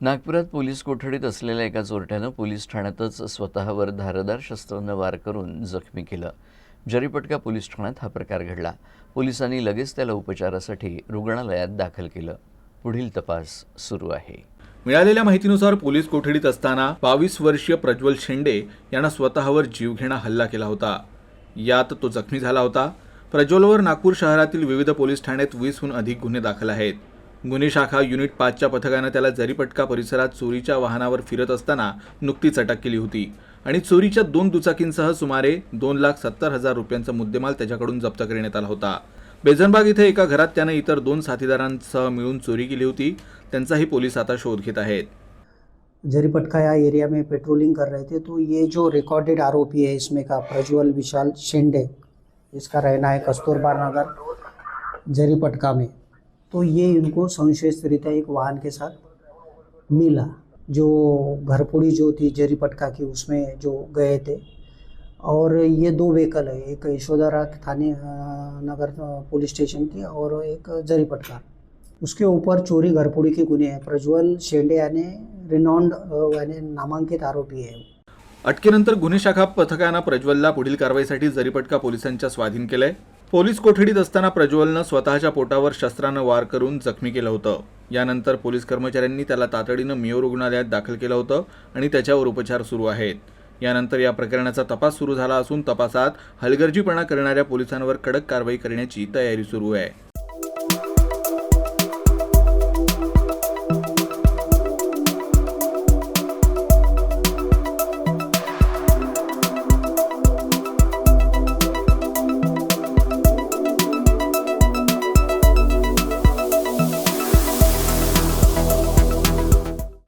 नागपुरात पोलीस कोठडीत असलेल्या एका चोरट्यानं पोलीस ठाण्यातच स्वतःवर धारदार शस्त्रानं वार करून जखमी केलं. जरीपटका पोलीस ठाण्यात हा प्रकार घडला. पोलिसांनी लगेच त्याला उपचारासाठी रुग्णालयात दाखल केलं. पुढील तपास सुरू आहे. मिळालेल्या माहितीनुसार पोलीस कोठडीत असताना बावीस वर्षीय प्रज्वल शेंडे यानं स्वतःवर जीवघेणा हल्ला केला होता. यात तो जखमी झाला होता. प्रज्वलवर नागपूर शहरातील विविध पोलीस ठाण्यात वीसहून अधिक गुन्हे दाखल आहेत. गुन्हे शाखा युनिट पाचच्या पथकानं त्याला जरीपटका परिसरात चोरीच्या वाहनावर फिरत असताना नुकतीच अटक केली होती. आणि चोरीच्या दोन दुचाकींसह सुमारे दोन लाख सत्तर हजार रुपयांचा मुद्देमाल त्याच्याकडून जप्त करण्यात आला होता. बेझनबाग इथे एका घरात त्यानं इतर दोन साथीदारांसह मिळून चोरी केली होती. त्यांचाही पोलीस आता शोध घेत आहेत. जरीपटका एरिया में पेट्रोलिंग कर रहे थे तो ये जो रिकॉर्डेड आरोपी है इसमें का प्रज्वल विशाल शेंडे इसका रहना है कस्तूरबा नगर जरीपटका में। तो ये इनको संशयितरीत्या एक वाहन के साथ मिला, जो घरपुड़ी जो थी जरीपटका की, उसमें जो गए थे। और ये दो व्हीकल है, एक यशोधरा थाने नगर पुलिस स्टेशन की और एक जरीपटका उसके ऊपर चोरी घरपुड़ी के गुन्हे हैं। प्रज्वल शेंडे यानी रिनॉन्ड यानी नामांकित आरोपी है। अटकेनंतर गुन्हे शाखा पथकानं प्रज्वलला पुढील कारवाईसाठी जरीपटका पोलिसांच्या स्वाधीन केलंय. पोलीस कोठडीत असताना प्रज्वलनं स्वतःच्या पोटावर शस्त्रानं वार करून जखमी केलं होतं. यानंतर पोलीस कर्मचाऱ्यांनी त्याला तातडीनं मियो रुग्णालयात दाखल केलं होतं आणि त्याच्यावर उपचार सुरू आहेत. यानंतर या प्रकरणाचा तपास सुरू झाला असून तपासात हलगर्जीपणा करणाऱ्या पोलिसांवर कडक कारवाई करण्याची तयारी सुरू आहे.